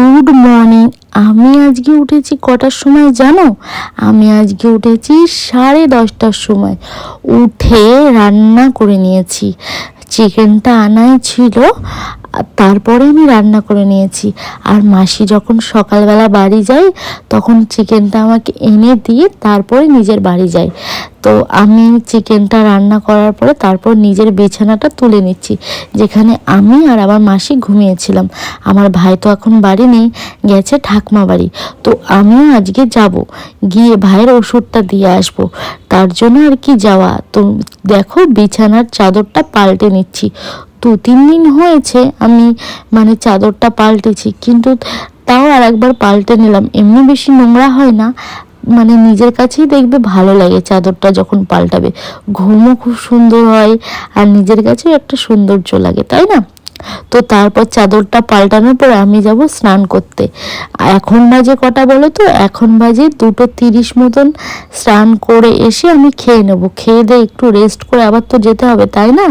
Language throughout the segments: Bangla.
Good morning. আমি আজকে উঠেছি কটার সময় জানো? আমি আজকে উঠেছি সাড়ে দশটার সময়। উঠে রান্না করে নিয়েছি। চিকেনটা আনাই ছিল। তারপরে আমি রান্না করে নিয়েছি। আর মাসি যখন সকালবেলা বাড়ি যায়, তখন চিকেনটা আমাকে এনে দিয়ে তারপরে নিজের বাড়ি যায়। তো আমি চিকেনটা রান্না করার পরে তারপর নিজের বিছানাটা তুলে নিচ্ছি, যেখানে আমি আর আমার মাসি ঘুমিয়েছিলাম। আমার ভাই তো এখন বাড়ি নেই, গেছে ঠাকমা বাড়ি। তো আমিও আজকে যাব, গিয়ে ভাইয়ের ওষুধটা দিয়ে আসব। তার জন্য আর কি যাওয়া? তো দেখো বিছানার চাদরটা পাল্টে নিচ্ছি। দু তিন দিন হয়েছে আমি মানে চাদরটা পাল্টেছি, কিন্তু তাও আর একবার পাল্টে নিলাম। এমনি বেশি নোংরা হয় না মানে নিজের কাছেই দেখবে ভালো লাগে চাদরটা যখন পাল্টাবে। ঘুমও খুব সুন্দর হয় আর নিজের কাছেও একটা সৌন্দর্য লাগে, তাই না? তো তারপর চাদরটা পাল্টানোর পর আমি যাব স্নান করতে। এখন বাজে কটা বলো তো? এখন বাজে দুটো তিরিশ মতন। স্নান করে এসে আমি খেয়ে নেব। খেয়ে দিয়ে একটু রেস্ট করে আবার তো যেতে হবে, তাই না?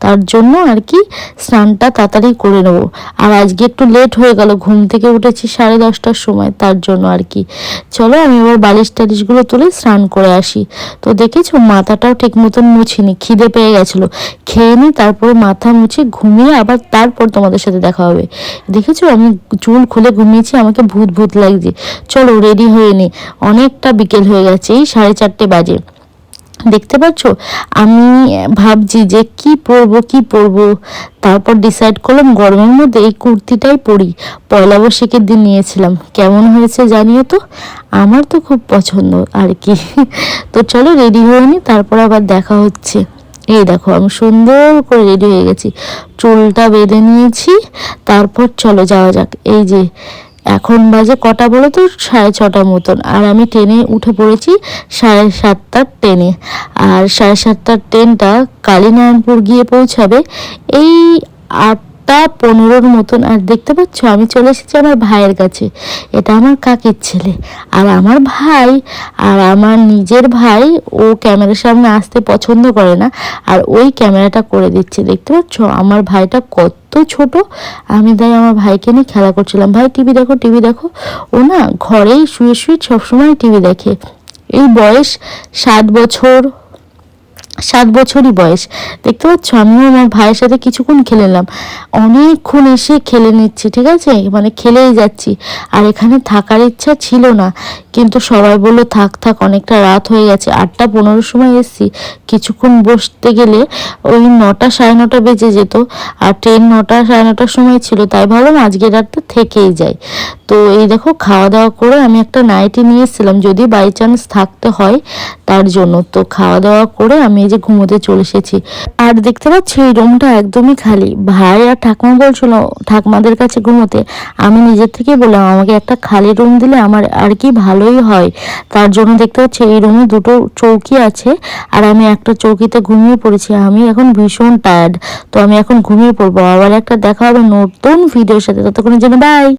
তার জন্য আর কি স্নানটা তাড়াতাড়ি করে নেব। আর আজকে একটু লেট হয়ে গেল, ঘুম থেকে উঠেছি সাড়ে দশটার সময়, তার জন্য আর কি। চলো আমি এবার বালিশ টালিশগুলো তুলে স্নান করে আসি। তো দেখেছ, মাথাটাও ঠিক মতন মুছিনি, খিদে পেয়ে গেছিল। খেয়ে নিই তারপরে মাথা মুছে ঘুমিয়ে আবার তারপর তোমাদের সাথে দেখা হবে। দেখেছ? আমি চুল খুলে ঘুমিয়েছি, আমাকে ভূত ভূত লাগছে। চলো রেডি হয়ে নি। অনেকটা বিকেল হয়ে গেছে, এই সাড়ে চারটে বাজে। দেখতে পাচ্ছ? আমি ভাবছি যে কি পরবো কি পরবো? তারপর ডিসাইড করলাম, গরমের মধ্যে এই কুর্তিটাই পরি। পয়লা বৈশাখের দিন নিয়েছিলাম। কেমন হয়েছে জানিও তো? আমার তো খুব পছন্দ, আর কি। তো চলো রেডি হয়ে নি, তারপর আবার দেখা হচ্ছে। এই দেখো, আমি সুন্দর করে রেডি হয়ে গেছি। চুলটা বেঁধে নিয়েছি, তারপর চলো যাওয়া যাক। এই যে, এখন বাজে কটা বলো তো? সাড়ে ছটা মতন। আর আমি ট্রেনে উঠে পড়েছি সাড়ে সাতটার ট্রেনে আর সাড়ে সাতটার ট্রেনটা কালীনারায়ণপুর গিয়ে পৌঁছাবে এই আটটা পনেরোর মতন। আর দেখতে পাচ্ছ, আমি চলে এসেছি আমার ভাইয়ের কাছে। এটা আমার কাকির ছেলে। আর আমার ভাই, আর আমার নিজের ভাই, ও ক্যামেরার সামনে আসতে পছন্দ করে না। আর ওই ক্যামেরাটা করে দিচ্ছে। দেখতে পাচ্ছ, আমার ভাইটা কত ছোট। আমি তাই আমার ভাইকে নিয়ে খেলা করছিলাম। ভাই, টিভি দেখো টিভি দেখো। ও না ঘরেই শুয়ে শুয়ে সবসময় টিভি দেখে। এই বয়স সাত বছর সাত বছরই বয়স। দেখতে পাচ্ছ? আমিও আমার ভাইয়ের সাথে কিছুক্ষণ খেলে নিলাম অনেকক্ষণ এসে খেলে নিচ্ছি, ঠিক আছে? মানে খেলেই যাচ্ছি। আর এখানে থাকার ইচ্ছা ছিল না। কিন্তু সবাই বলল, থাক থাক, অনেকটা রাত হয়ে গেছে। আটটা পনেরোর সময় এসছি। কিছুক্ষণ বসতে গেলে ওই নটা সাড়ে নটা বেজে যেত। আর ট্রেন নটা সাড়ে নটার সময় ছিল। তাই ভাবলাম আজকে রাতটা থেকেই যায়। তো এই দেখো খাওয়া দাওয়া করে আমি একটা নাইটি নিয়ে এসেছিলাম। যদি বাই চান্স থাকতে হয় তার জন্য। তো খাওয়া দাওয়া করে আমি যে ঘুমোতে চলে এসেছি। আর দেখতে পাচ্ছি, এই রুমটা একদমই খালি। ভাই আর ঠাকুমা বলছিল, ঠাকুমাদের কাছে ঘুমোতে। আমি নিজের থেকে বললাম, আমাকে একটা খালি রুম দিলে আমার আর কি ভালোই হয়। তার জন্য দেখতে পাচ্ছি, এই রুমে দুটো চৌকি আছে, আর আমি একটা চৌকিতে ঘুমিয়ে পড়েছি। আমি এখন ভীষণ টায়ার্ড তো আমি এখন ঘুমিয়ে পড়ব। আবার একটা দেখা হবে নতুন ভিডিওর সাথে। ততক্ষণের জন্য বাই